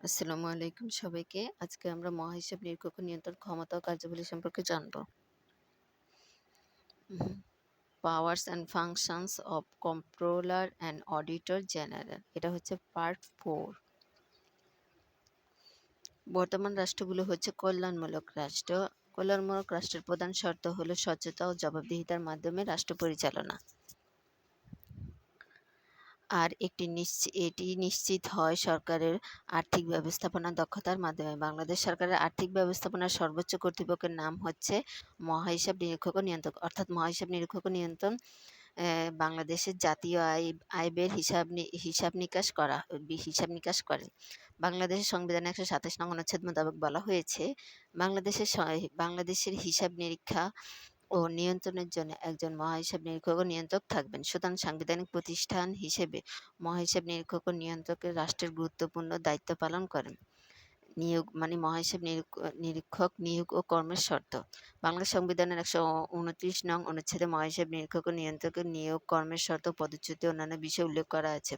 আসসালামু আলাইকুম সবাইকে। আজকে আমরা মহাহিসাব নিরীক্ষক নিয়ন্ত্রণ ক্ষমতা ও কার্যাবলী সম্পর্কে জানব। Powers and functions of controller and auditor general. এটা হচ্ছে পার্ট ফোর বর্তমান রাষ্ট্রগুলো হচ্ছে কল্যাণমূলক রাষ্ট্র। কল্যাণমূলক রাষ্ট্রের প্রধান শর্ত হলো স্বচ্ছতা ও জবাবদিহিতার মাধ্যমে রাষ্ট্র পরিচালনা। আর একটি এটি নিশ্চিত হয় সরকারের আর্থিক ব্যবস্থাপনা দক্ষতার মাধ্যমে। বাংলাদেশ সরকারের আর্থিক ব্যবস্থাপনার সর্বোচ্চ কর্তৃপক্ষের নাম হচ্ছে মহাহিসাব নিরীক্ষক নিয়ন্ত্রক অর্থাৎ মহাহিসাব নিরীক্ষক নিয়ন্ত্রণ বাংলাদেশের জাতীয় আয় আয় ব্যয়ের হিসাব হিসাব নিকাশ করা হিসাব নিকাশ করে বাংলাদেশের সংবিধানে একশো সাতাশ নং অনুচ্ছেদ মোতাবেক বলা হয়েছে, বাংলাদেশের বাংলাদেশের হিসাব নিরীক্ষা ও নিয়ন্ত্রণের জন্য একজন মহাহিসাব নিরীক্ষক ও নিয়ন্ত্রক থাকবেন। সুতরাং সাংবিধানিক প্রতিষ্ঠান হিসেবে মহাহিসাব নিরীক্ষক ও নিয়ন্ত্রকের রাষ্ট্রের গুরুত্বপূর্ণ দায়িত্ব পালন করেন। নিয়োগ মানে মহাহিসাব নিরীক্ষক নিয়োগ ও কর্মের শর্ত বাংলা সংবিধানের একশো উনত্রিশ নং অনুচ্ছেদে মহাহিসাব নিরীক্ষক ও নিয়ন্ত্রকের নিয়োগ, কর্মের শর্ত, পদচ্যুতি অন্যান্য বিষয় উল্লেখ করা আছে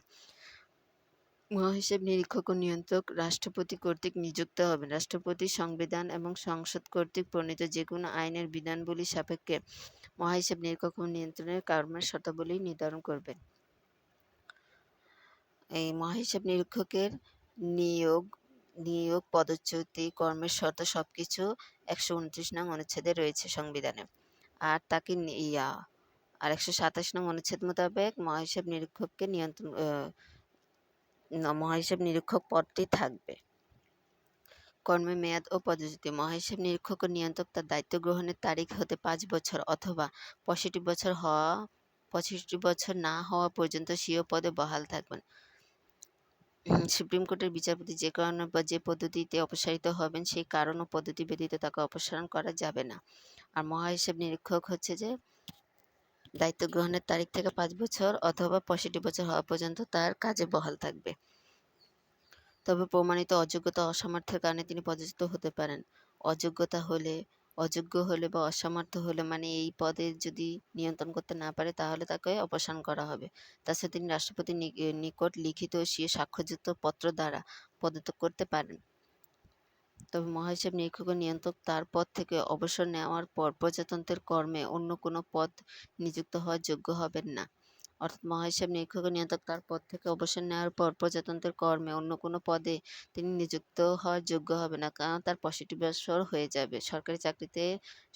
মহাহিসাব নিরীক্ষক ও নিয়ন্ত্রক রাষ্ট্রপতি কর্তৃক নিযুক্ত হবেন। রাষ্ট্রপতি সংবিধান এবং সংসদ কর্তৃক প্রণীত যে কোনো আইনের বিধানবলী সাপেক্ষে মহাহিসাব নিরীক্ষক ও নিয়ন্ত্রণের কর্মের শর্তাবলী নির্ধারণ করবেন। এই মহাহিসাব নিরীক্ষকের নিয়োগ নিয়োগ, পদচ্যুতি, কর্মের শর্ত সবকিছু একশো উনত্রিশ নং অনুচ্ছেদে রয়েছে সংবিধানে। আর তাকে ইয়া, আর একশো সাতাশ নং অনুচ্ছেদ মোতাবেক মহাহিসাব নিরীক্ষককে নিয়ন্ত্রণ মহাহিসাব নিরীক্ষক পদটি থাকবে। কর্মের মেয়াদ ও পদচ্যুতি মহাহিসাব নিরীক্ষক ও নিয়ন্ত্রক তার দায়িত্ব গ্রহণের তারিখ হতে পাঁচ বছর অথবা পঁয়ষট্টি বছর হওয়া, পঁয়ষট্টি বছর না হওয়া পর্যন্ত স্বীয় পদে বহাল থাকবেন। সুপ্রিম কোর্টের বিচারপতি যে কারণে বা যে পদ্ধতিতে অপসারিত হবেন সেই কারণ ও পদ্ধতি ব্যতীত তাকে অপসারণ করা যাবে না। আর মহাহিসাব নিরীক্ষক হচ্ছে যে দায়িত্ব গ্রহণের তারিখ থেকে পাঁচ বছর অথবা পঁয়ষট্টি বছর হওয়া পর্যন্ত তার কাজে বহাল থাকবে। তবে প্রমাণিত অযোগ্যতা অসামর্থ্যের কারণে তিনি পদচ্যুত হতে পারেন। অযোগ্যতা হলে, অযোগ্য হলে বা অসামর্থ্য হলে মানে এই পদে যদি নিয়ন্ত্রণ করতে না পারে তাহলে তাকে অপসারণ করা হবে। তাছাড়া তিনি রাষ্ট্রপতির নিকট লিখিত ও স্বীয় সাক্ষ্যযুক্ত পত্র দ্বারা পদত্যাগ করতে পারেন। তবে মহাহিসাব নিরীক্ষক নিয়ন্ত্রক তার পদ থেকে অবসর নেওয়ার পর প্রজাতন্ত্রের কর্মে অন্য কোনো পদ নিযুক্ত হওয়ার যোগ্য হবেন না। অর্থাৎ মহাহিসাব নিরীক্ষক নিয়ন্ত্রক তার পদ থেকে অবসর নেওয়ার পর প্রজাতন্ত্রের কর্মে অন্য কোনো পদে তিনি নিযুক্ত হওয়ার যোগ্য হবে না, কারণ তার পঁয়ষট্টি বছর হয়ে যাবে। সরকারি চাকরিতে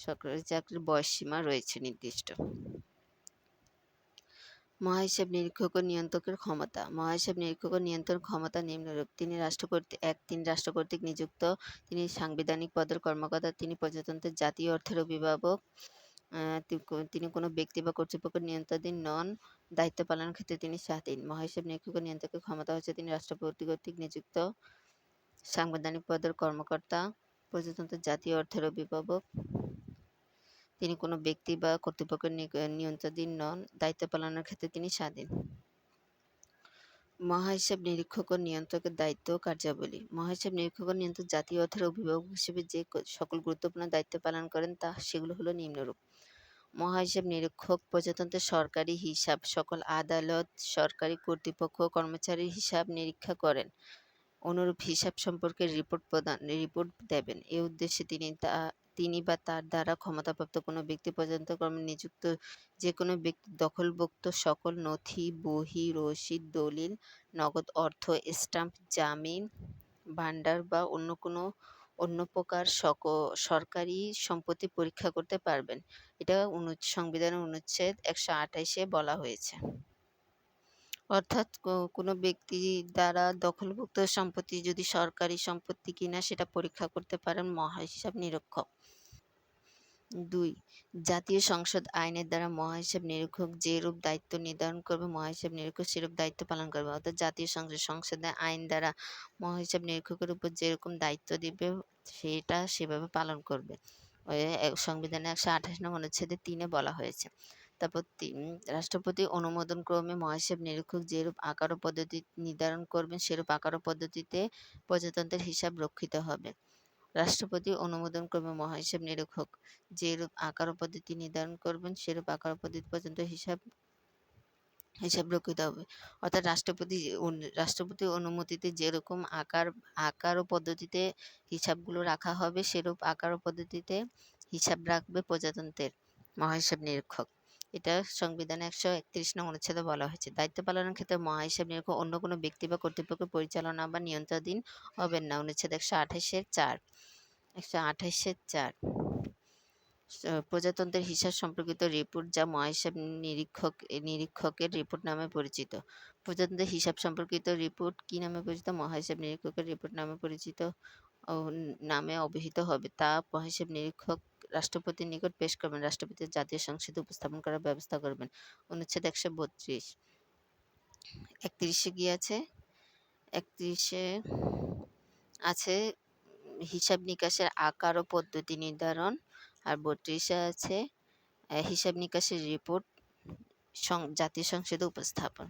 সরকারি চাকরির বয়স সীমা রয়েছে নির্দিষ্ট। মহাহিসাব নিরীক্ষক ও নিয়ন্ত্রকের ক্ষমতা। মহাহিসাব নিরীক্ষক ও নিয়ন্ত্রণ ক্ষমতা নিম্নরূপ। তিনি রাষ্ট্র কর্তৃক এক, তিনি রাষ্ট্র কর্তৃক নিযুক্ত। তিনি সাংবিধানিক পদের কর্মকর্তা। তিনি প্রজাতন্ত্রের জাতীয় অর্থের অভিভাবক। তিনি কোনো ব্যক্তি বা কর্তৃপক্ষের নিয়ন্ত্রণাধীন নন, দায়িত্ব পালনের ক্ষেত্রে তিনি স্বাধীন। মহাহিসাব নিরীক্ষক নিয়ন্ত্রকের ক্ষমতা হচ্ছে তিনি রাষ্ট্রপতি কর্তৃক নিযুক্ত সাংবিধানিক পদের কর্মকর্তা, প্রজাতন্ত্র জাতীয় অর্থের অভিভাবক। তিনি কোনো ব্যক্তি বা কর্তৃপক্ষের নিয়ন্ত্রণাধীন নন, দায়িত্ব পালনের ক্ষেত্রে তিনি স্বাধীন। মহাহিসাব নিরীক্ষক ও নিয়ন্ত্রকের দায়িত্ব ও কার্যাবলী। মহাহিসাব নিরীক্ষক নিয়ন্ত্রক জাতীয় অর্থের অভিভাবক হিসেবে যে সকল গুরুত্বপূর্ণ দায়িত্ব পালন করেন, তা সেগুলো হলো নিম্নরূপ। মহাহিসাব নিরীক্ষক প্রজাতন্ত্রের সরকারি হিসাব, সকল আদালত, সরকারি কর্তৃপক্ষ কর্মচারীর হিসাব নিরীক্ষা করেন। অনুরূপ হিসাব সম্পর্কে রিপোর্ট প্রদান রিপোর্ট দেবেন। এ উদ্দেশ্যে তিনি তা তিনি বা তার দ্বারা ক্ষমতাপ্রাপ্ত কোনো ব্যক্তি পর্যন্ত কর্মে নিযুক্ত যে কোনো ব্যক্তি দখলভুক্ত সকল নথি, বহি, রসিদ, দলিল, নগদ অর্থ, স্টাম্প, জামিন, ভান্ডার বা অন্য কোনো অন্য প্রকার সক, সরকারি সম্পত্তি পরীক্ষা করতে পারবেন। এটা অনু সংবিধানের অনুচ্ছেদ একশো আঠাইশে বলা হয়েছে। অর্থাৎ কোনো ব্যক্তি দ্বারা দখলভুক্ত সম্পত্তি যদি সরকারি সম্পত্তি কিনা সেটা পরীক্ষা করতে পারেন মহাহিসাব নিরীক্ষক। দুই, জাতীয় সংসদ আইনের দ্বারা মহাহিসাব নিরীক্ষক যেরূপ দায়িত্ব নির্ধারণ করবে, মহাহিসাব নিরীক্ষক সেরূপ দায়িত্ব পালন করবে। অর্থাৎ জাতীয় সংসদ সংসদের আইন দ্বারা মহাহিসাব নিরীক্ষকের উপর যেরকম দায়িত্ব দিবে, সেটা সেভাবে পালন করবে। সংবিধানে একশো আঠাশ নং অনুচ্ছেদে তিনে বলা হয়েছে। তারপর রাষ্ট্রপতি অনুমোদন ক্রমে মহাহিসাব নিরীক্ষক যেরূপ আকার পদ্ধতি নির্ধারণ করবেন, সেরূপ আকার পদ্ধতিতে প্রজাতন্ত্রের হিসাব রক্ষিত হবে। রাষ্ট্রপতি অনুমোদন ক্রমে মহাহিসাব নিরীক্ষক যেরূপ আকার ও পদ্ধতি নির্ধারণ করবেন, সেরূপ আকার পদ্ধতি পর্যন্ত হিসাব হিসাব রক্ষিত হবে। অর্থাৎ রাষ্ট্রপতি রাষ্ট্রপতির অনুমতিতে যেরকম আকার আকার ও পদ্ধতিতে হিসাবগুলো রাখা হবে, সেরূপ আকার ও পদ্ধতিতে হিসাব রাখবে প্রজাতন্ত্রের মহাহিসাব নিরীক্ষক। এটা সংবিধানে একশো একত্রিশ নং অনুচ্ছেদে বলা হয়েছে। দায়িত্ব পালনের ক্ষেত্রে মহাহিসাব নিরীক্ষক অন্য কোনো ব্যক্তি বা কর্তৃপক্ষের পরিচালনা বা নিয়ন্ত্রণাধীন হবেন না। অনুচ্ছেদ একশো আঠাশের চার। একশো আঠাশের চার। প্রজাতন্ত্রের হিসাব সম্পর্কিত রিপোর্ট যা মহাহিসাব নিরীক্ষক, নিরীক্ষকের রিপোর্ট নামে পরিচিত। প্রজাতন্ত্রের হিসাব সম্পর্কিত রিপোর্ট কি নামে পরিচিত? মহাহিসাব নিরীক্ষকের রিপোর্ট নামে পরিচিত নামে অভিহিত হবে। তা মহাহিসাব নিরীক্ষক রাষ্ট্রপতির নিকট পেশ করবেন। রাষ্ট্রপতি জাতীয় সংসদে উপস্থাপন করার ব্যবস্থা করবেন। অনুচ্ছেদ একশো বত্রিশ। একত্রিশে কি আছে? একত্রিশে আছে হিসাব নিকাশের আকার ও পদ্ধতি নির্ধারণ। আর বত্রিশে আছে হিসাব নিকাশের রিপোর্ট জাতীয় সংসদে উপস্থাপন।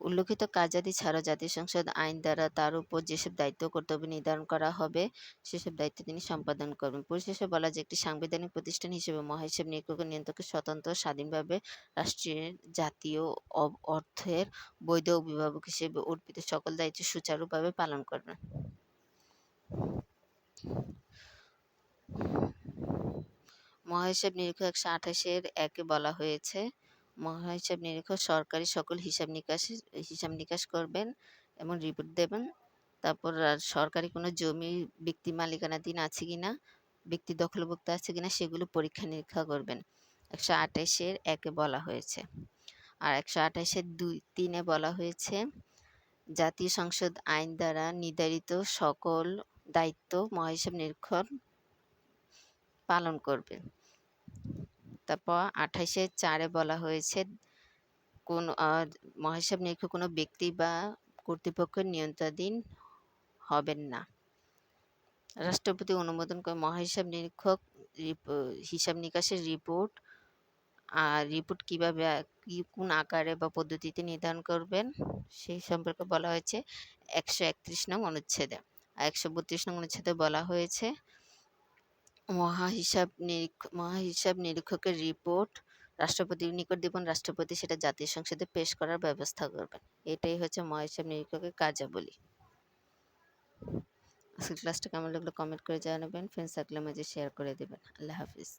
উল্লেখিত কার্যাদি ছাড়াও জাতীয় সংসদ আইন দ্বারা তার উপর যেসব দায়িত্ব কর্তব্য নির্ধারণ করা হবে, সেসব দায়িত্ব তিনি সম্পাদন করবেন। পরিশেষে বলা যায়, একটি সাংবিধানিক প্রতিষ্ঠান হিসেবে মহাহিসাব নিরীক্ষকের নিয়ন্ত্রকের স্বতন্ত্র স্বাধীনভাবে রাষ্ট্রের জাতীয় অর্থের বৈধ অভিভাবক হিসেবে অর্পিত সকল দায়িত্ব সুচারুভাবে পালন করবেন। মহাহিসাব নিরীক্ষক একশো আঠাশের একে বলা হয়েছে মহাহিসাব নিরীক্ষক সরকারি সকল হিসাব নিকাশ হিসাব নিকাশ করবেন এবং রিপোর্ট দেবেন। তারপর সরকারি কোনো জমি ব্যক্তি মালিকানাধীন আছে কিনা, ব্যক্তি দখলভুক্ত আছে কি না সেগুলো পরীক্ষা নিরীক্ষা করবেন। একশো আঠাশের একে বলা হয়েছে। আর একশো আঠাশের দুই, তিনে বলা হয়েছে, জাতীয় সংসদ আইন দ্বারা নির্ধারিত সকল দায়িত্ব মহাহিসাব নিরীক্ষণ পালন করবে। তারপর আঠাশে চারে বলা হয়েছে কোন আহ, মহাহিসাব নিরীক্ষক কোনো ব্যক্তি বা কর্তৃপক্ষের নিয়ন্ত্রণাধীন হবেন না। রাষ্ট্রপতি অনুমোদন করে মহাহিসাব নিরীক্ষক হিসাব নিকাশের রিপোর্ট আর রিপোর্ট কীভাবে কোন আকারে বা পদ্ধতিতে নির্ধারণ করবেন সেই সম্পর্কে বলা হয়েছে একশো একত্রিশ নং অনুচ্ছেদে। আর একশো বত্রিশ নং অনুচ্ছেদে বলা হয়েছে মহাহিসাব নিরীক্ষ, মহাহিসাব নিরীক্ষকের রিপোর্ট, রাষ্ট্রপতির নিকট দেবেন, রাষ্ট্রপতি সেটা জাতীয় সংসদে পেশ করার ব্যবস্থা করবেন। এটাই হচ্ছে মহাহিসাব নিরীক্ষকের কার্যাবলী। আজকের ক্লাসটা কেমন লাগল কমেন্ট করে জানাবেন ফ্রেন্ড সার্কেলের মাঝে শেয়ার করে দেবেন। আল্লাহ হাফিজ।